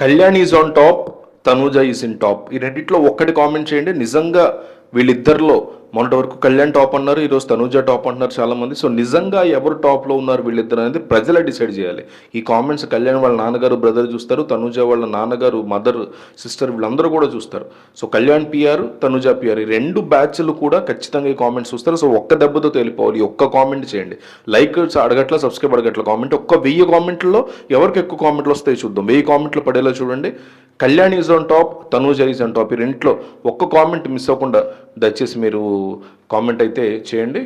Kalyan is on top Tanuja is in top ఈ రెండిట్లో ఒక్కటి కామెంట్ చేయండి. నిజంగా వీళ్ళిద్దరిలో మొన్నటి వరకు కళ్యాణ్ టాప్ అన్నారు ఈరోజు తనూజ టాప్ అంటున్నారు చాలా మంది సో నిజంగా ఎవరు టాప్లో ఉన్నారు వీళ్ళిద్దరు అనేది ప్రజలే డిసైడ్ చేయాలి. ఈ కామెంట్స్ కళ్యాణ్ వాళ్ళ నాన్నగారు బ్రదర్ చూస్తారు తనూజ వాళ్ళ నాన్నగారు మదర్ సిస్టర్ వీళ్ళందరూ కూడా చూస్తారు. So Kalyan PR Tanuja PR ఈ రెండు బ్యాచ్లు కూడా ఖచ్చితంగా ఈ కామెంట్స్ చూస్తారు. సో ఒక్క దెబ్బతో తెలిపోవాలి. ఒక్క కామెంట్ చేయండి. లైక్ అడగట్ల సబ్స్క్రైబ్ అడగట్ల కామెంట్. ఒక్క వెయ్యి కామెంట్లో ఎవరికి ఎక్కువ కామెంట్లు వస్తాయి చూద్దాం. వెయ్యి కామెంట్లు పడేలా చూడండి. Kalyan is on top Tanuja is on top. ఈ రెంట్లో ఒక్క కామెంట్ మిస్ అవ్వకుండా దయచేసి మీరు కామెంట్ అయితే చేయండి.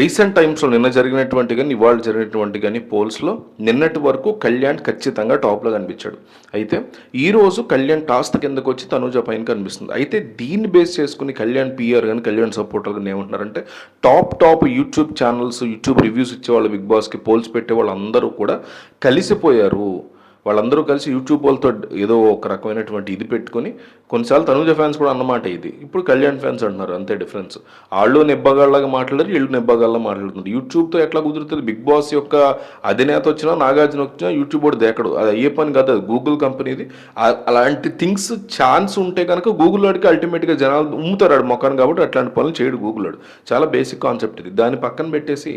రీసెంట్ టైమ్స్లో నిన్న జరిగినటువంటి కానీ ఇవాళ జరిగినటువంటి కానీ పోల్స్లో నిన్నటి వరకు కళ్యాణ్ ఖచ్చితంగా టాప్లో కనిపించాడు. అయితే ఈరోజు కళ్యాణ్ టాస్క్ కిందకు వచ్చి తనుజ పైన కనిపిస్తుంది. అయితే దీన్ని బేస్ చేసుకుని కళ్యాణ్ పిఆర్ కానీ కళ్యాణ్ సపోర్టర్ కానీ ఏమంటున్నారంటే top top YouTube channels YouTube reviews ఇచ్చేవాళ్ళు బిగ్ బాస్కి పోల్స్ పెట్టే వాళ్ళందరూ కూడా కలిసిపోయారు. వాళ్ళందరూ కలిసి యూట్యూబ్ వాళ్ళతో ఏదో ఒక రకమైనటువంటి ఇది పెట్టుకొని కొన్నిసార్లు తనుజ ఫ్యాన్స్ కూడా అన్నమాట ఇది. ఇప్పుడు కళ్యాణ్ ఫ్యాన్స్ అంటున్నారు అంతే డిఫరెన్స్. వాళ్ళు నిబ్బగాళ్ళగా మాట్లాడారు వీళ్ళు నెబ్బగాళ్ళ మాట్లాడుతున్నారు యూట్యూబ్తో ఎట్లా కుదురుతుంది? బిగ్ బాస్ యొక్క అధినేత వచ్చినా నాగార్జున వచ్చినా యూట్యూబ్ కూడా దేకడు. అది అయ్యే పని కాదు అది. గూగుల్ కంపెనీది అలాంటి థింగ్స్ ఛాన్స్ ఉంటే కనుక గూగుల్ వాడికి అల్టిమేట్గా జనాలు ఉమ్ముతారు ఆడు మొక్కను కాబట్టి అట్లాంటి పనులు చేయడు గూగుల్ వాడు. చాలా బేసిక్ కాన్సెప్ట్ ఇది. దాన్ని పక్కన పెట్టేసి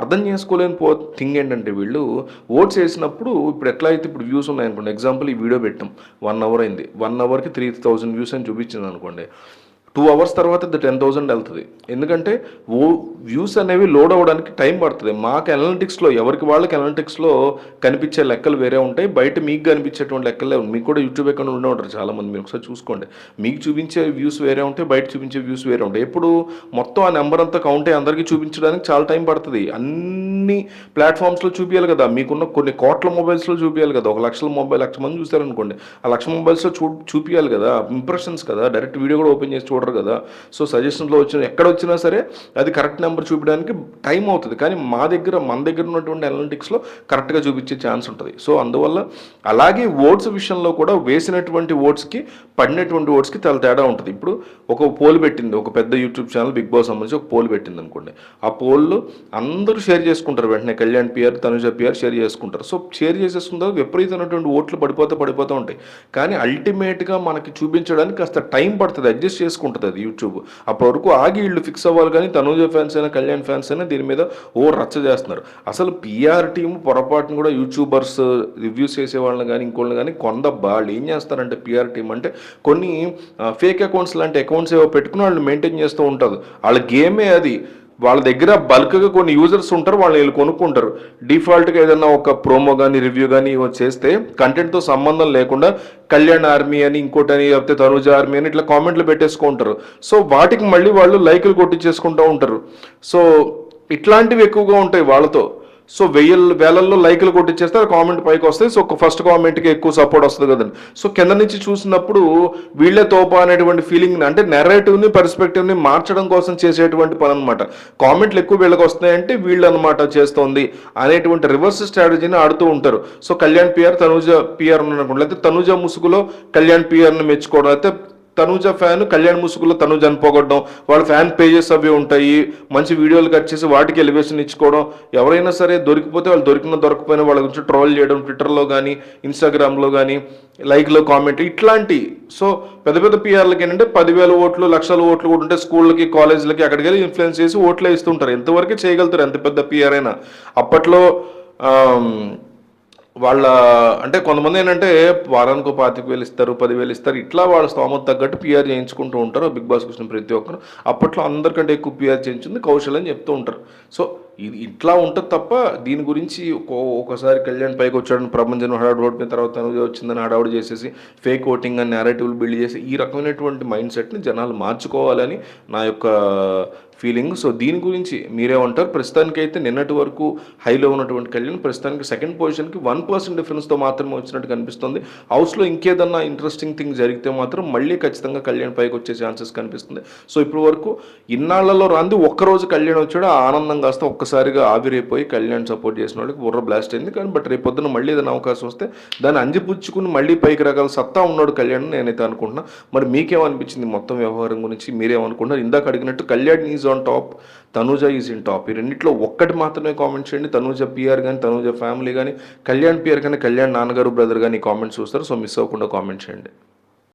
అర్థం చేసుకోలేని పో థింగ్ ఏంటంటే వీళ్ళు ఓట్స్ వేసినప్పుడు ఇప్పుడు ఎట్లా అయితే ఇప్పుడు వ్యూస్ ఉన్నాయనుకోండి. ఎగ్జాంపుల్ ఈ వీడియో పెట్టాం. వన్ అవర్ అయింది. వన్ అవర్కి త్రీ థౌజండ్ వ్యూస్ అని చూపించింది అనుకోండి టూ అవర్స్ తర్వాత ఇది టెన్ థౌసండ్ వెళ్తుంది. ఎందుకంటే ఓ వ్యూస్ అనేవి లోడ్ అవ్వడానికి టైం పడుతుంది. మాకు అనలిటిక్స్లో ఎవరికి వాళ్ళకి అనలిటిక్స్లో కనిపించే లెక్కలు వేరే ఉంటాయి. బయట మీకు కనిపించేటువంటి లెక్కలే మీకు కూడా యూట్యూబ్ అకౌంట్ ఉండే ఉంటారు చాలా మంది మీరు ఒకసారి చూసుకోండి. మీకు చూపించే వ్యూస్ వేరే ఉంటాయి బయట చూపించే వ్యూస్ వేరే ఉంటాయి. ఎప్పుడు మొత్తం ఆ నెంబర్ అంతా కౌంట్ అయ్యి అందరికీ చూపించడానికి చాలా టైం పడుతుంది. అన్ని ప్లాట్ఫామ్స్లో చూపించాలి కదా. మీకున్న కొన్ని కోట్ల మొబైల్స్లో చూపించాలి కదా. ఒక లక్షల మొబైల్ లక్ష మంది చూస్తారనుకోండి ఆ లక్ష మొబైల్స్లో చూ చూపించాలి కదా. ఇంప్రెషన్స్ కదా. డైరెక్ట్ వీడియో కూడా ఓపెన్ చేసి చూడరు కదా. సో సజెషన్లో వచ్చిన ఎక్కడ వచ్చినా సరే అది కరెక్ట్ నెంబర్ చూపించడానికి టైం అవుతుంది. కానీ మా దగ్గర మన దగ్గర ఉన్నటువంటి అనలిటిక్స్లో కరెక్ట్గా చూపించే ఛాన్స్ ఉంటుంది. సో అందువల్ల అలాగే ఓట్స్ విషయంలో కూడా వేసినటువంటి ఓట్స్కి పడినటువంటి ఓట్స్కి చాలా తేడా ఉంటుంది. ఇప్పుడు ఒక పోల్ పెట్టింది ఒక పెద్ద యూట్యూబ్ ఛానల్ బిగ్ బాస్ సంబంధించి ఒక పోల్ పెట్టింది అనుకోండి. ఆ పోల్లో అందరూ షేర్ చేసుకుంటారు వెంటనే Kalyan PR Tanuja PR share చేసుకుంటారు. సో షేర్ చేసేసుకున్న తర్వాత విపరీతమైనటువంటి ఓట్లు పడిపోతే పడిపోతూ ఉంటాయి. కానీ అల్టిమేట్గా మనకి చూపించడానికి కాస్త టైం పడుతుంది అడ్జస్ట్ ఉంటుంది అది యూట్యూబ్ అప్పటి వరకు ఆగి వీళ్ళు ఫిక్స్ అవ్వాలి కానీ తనూజ ఫ్యాన్స్ అయినా కళ్యాణ్ ఫ్యాన్స్ అయినా దీని మీద ఓ రచ్చ చేస్తున్నారు. అసలు పిఆర్ టీం పొరపాటును కూడా యూట్యూబర్స్ రివ్యూస్ చేసే వాళ్ళని కానీ ఇంకోళ్ళని కానీ కొంద వాళ్ళు ఏం చేస్తారంటే పిఆర్ టీం అంటే కొన్ని ఫేక్ అకౌంట్స్ లాంటి అకౌంట్స్ ఏవో పెట్టుకుని వాళ్ళు మెయింటైన్ చేస్తూ ఉంటారు. వాళ్ళ గేమే అది. వాళ్ళ దగ్గర బల్క్గా కొన్ని యూజర్స్ ఉంటారు వాళ్ళు వీళ్ళు కొనుక్కుంటారు. డిఫాల్ట్గా ఏదైనా ఒక ప్రోమో కానీ రివ్యూ కానీ చేస్తే కంటెంట్తో సంబంధం లేకుండా కళ్యాణ్ ఆర్మీ అని ఇంకోటి అని లేకపోతే తనుజ ఆర్మీ అని ఇట్లా కామెంట్లు పెట్టేసుకుంటారు సో వాటికి మళ్ళీ వాళ్ళు లైకులు కొట్టించేసుకుంటూ ఉంటారు. సో ఇట్లాంటివి ఎక్కువగా ఉంటాయి వాళ్ళతో. సో వెయ్యి వేలల్లో లైకులు కొట్టించేస్తే కామెంట్ పైకి వస్తాయి. సో ఫస్ట్ కామెంట్కి ఎక్కువ సపోర్ట్ వస్తుంది కదండి. సో కింద నుంచి చూసినప్పుడు వీళ్ళే తోప అనేటువంటి ఫీలింగ్ అంటే నెరేటివ్ని పర్స్పెక్టివ్ని మార్చడం కోసం చేసేటువంటి పని అనమాట కామెంట్లు ఎక్కువ వీళ్ళకి వస్తున్నాయంటే వీళ్ళు అనమాట చేస్తోంది అనేటువంటి రివర్స్ స్ట్రాటజీని ఆడుతూ ఉంటారు. So Kalyan PR Tanuja PR అనుకోండి లేకపోతే తనుజ ముసుగులో కళ్యాణ్ పిఆర్ని మెచ్చుకోవడం అయితే తనూజ ఫ్యాన్ కళ్యాణ్ ముసుగులో తనూజ అనిపోగొట్టడం వాళ్ళ ఫ్యాన్ పేజెస్ అవి ఉంటాయి మంచి వీడియోలు కట్ చేసి వాటికి ఎలివేషన్ ఇచ్చుకోవడం ఎవరైనా సరే దొరికిపోతే వాళ్ళు దొరికిన దొరకపోయినా వాళ్ళ గురించి ట్రోల్ చేయడం ట్విట్టర్లో కానీ ఇన్స్టాగ్రామ్లో కానీ లైక్లో కామెంట్ ఇట్లాంటి. సో పెద్ద పెద్ద పిఆర్లకి ఏంటంటే పదివేల ఓట్లు లక్షల ఓట్లు కూడా ఉంటే స్కూళ్ళకి కాలేజీలకి అక్కడికి వెళ్ళి ఇన్ఫ్లుయెన్స్ చేసి ఓట్లు ఇస్తుంటారు. ఎంతవరకు చేయగలుగుతారు ఎంత పెద్ద పిఆర్ అయినా. అప్పట్లో వాళ్ళ అంటే కొంతమంది ఏంటంటే వారానికి పాతిక వేలు ఇస్తారు పదివేలు ఇస్తారు. ఇట్లా వాళ్ళ స్తోమత తగ్గట్టు పిఆర్ చేయించుకుంటూ ఉంటారు బిగ్ బాస్ వచ్చిన ప్రతి ఒక్కరు. అప్పట్లో అందరికంటే ఎక్కువ పిఆర్ చేయించింది కౌశల్ అని చెప్తూ ఉంటారు. సో ఇది ఇట్లా ఉంటుంది తప్ప దీని గురించి ఒక్కో- ఒకసారి కళ్యాణ్ పైకి వచ్చాడని ప్రపంచం హడావుడు రోడ్ మీద తర్వాత వచ్చిందని హడావుడు చేసేసి ఫేక్ ఓటింగ్ అని నేరేటివ్లు బిల్డ్ చేసి ఈ రకమైనటువంటి మైండ్ సెట్ని జనాలు మార్చుకోవాలని నా యొక్క ఫీలింగ్ సో దీని గురించి మీరేమంటారు అయితే నిన్నటి వరకు హైలో ఉన్నటువంటి కళ్యాణ్ ప్రస్తుతానికి సెకండ్ పొజిషన్కి వన్ పర్సెంట్ డిఫరెన్స్తో మాత్రమే వచ్చినట్టు కనిపిస్తుంది. హౌస్లో ఇంకేదన్నా ఇంట్రెస్టింగ్ థింగ్ జరిగితే మాత్రం మళ్ళీ ఖచ్చితంగా కళ్యాణ్ పైకి వచ్చే ఛాన్సెస్ కనిపిస్తుంది. సో ఇప్పటి వరకు ఇన్నాళ్ళలో రాంది ఒక్కరోజు కళ్యాణ్ వచ్చాడు. ఆనందం కాస్త ఒక్కసారిగా ఆవిరైపోయి కళ్యాణ్ సపోర్ట్ చేసిన వాళ్ళకి బుర్ర బ్లాస్ట్ అయింది. కానీ బట్ రేపు పొద్దున మళ్ళీ ఏదైనా అవకాశం వస్తే దాన్ని అంజిపుచ్చుకుని మళ్ళీ పైకి రాగల సత్తా ఉన్నాడు కళ్యాణ్ నేనైతే అనుకుంటున్నా. మరి మీకేమనిపించింది మొత్తం వ్యవహారం గురించి? మీరేమనుకుంటున్నారు? ఇందాక అడిగినట్టు Kalyan is on top Tanuja is in top ఈ రెండిట్లో ఒక్కటి మాత్రమే కామెంట్ చేయండి. తనూజ పిఆర్ కానీ తనూజ ఫ్యామిలీ కానీ కళ్యాణ్ పిఆర్ కానీ కళ్యాణ్ నాన్నగారు బ్రదర్ కానీ కామెంట్స్ చూస్తారు. సో మిస్ అవ్వకుండా కామెంట్ చేయండి.